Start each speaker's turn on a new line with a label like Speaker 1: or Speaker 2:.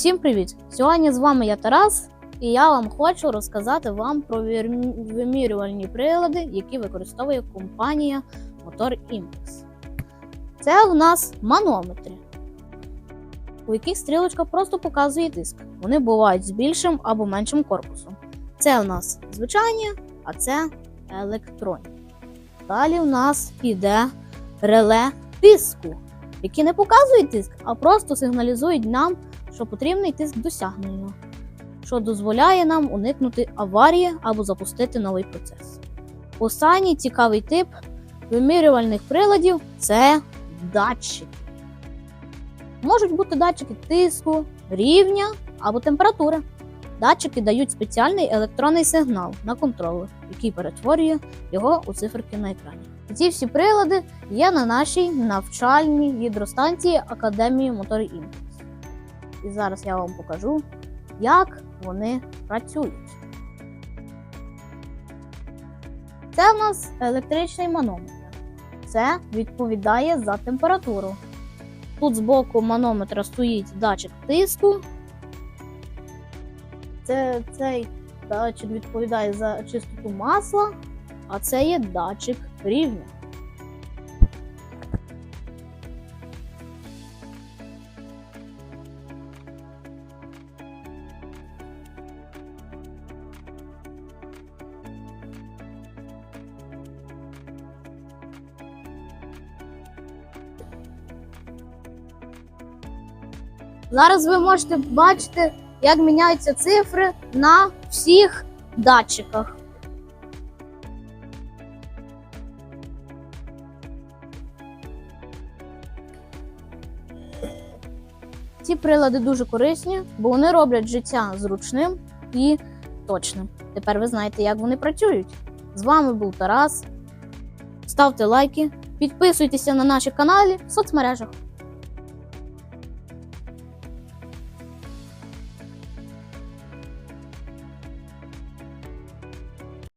Speaker 1: Всім привіт! Сьогодні з вами я Тарас, і я вам хочу розказати вам про вимірювальні прилади, які використовує компанія Motor Impex. Це у нас манометри, у яких стрілочка просто показує тиск. Вони бувають з більшим або меншим корпусом. Це у нас звичайні, а це електронні. Далі у нас іде реле тиску, які не показують тиск, а просто сигналізують нам, що потрібний тиск досягнено, що дозволяє нам уникнути аварії або запустити новий процес. Останній цікавий тип вимірювальних приладів це датчики. Можуть бути датчики тиску, рівня або температури. Датчики дають спеціальний електронний сигнал на контролер, який перетворює його у циферки на екрані. Ці всі прилади є на нашій навчальній гідростанції Академії Мотори Імпульс. І зараз я вам покажу, як вони працюють. Це у нас електричний манометр. Це відповідає за температуру. Тут збоку манометра стоїть датчик тиску. Це, цей датчик відповідає за чистоту масла, а це є датчик рівня. Зараз ви можете бачити, як міняються цифри на всіх датчиках. Ці прилади дуже корисні, бо вони роблять життя зручним і точним. Тепер ви знаєте, як вони працюють. З вами був Тарас. Ставте лайки, підписуйтеся на наші канали в соцмережах.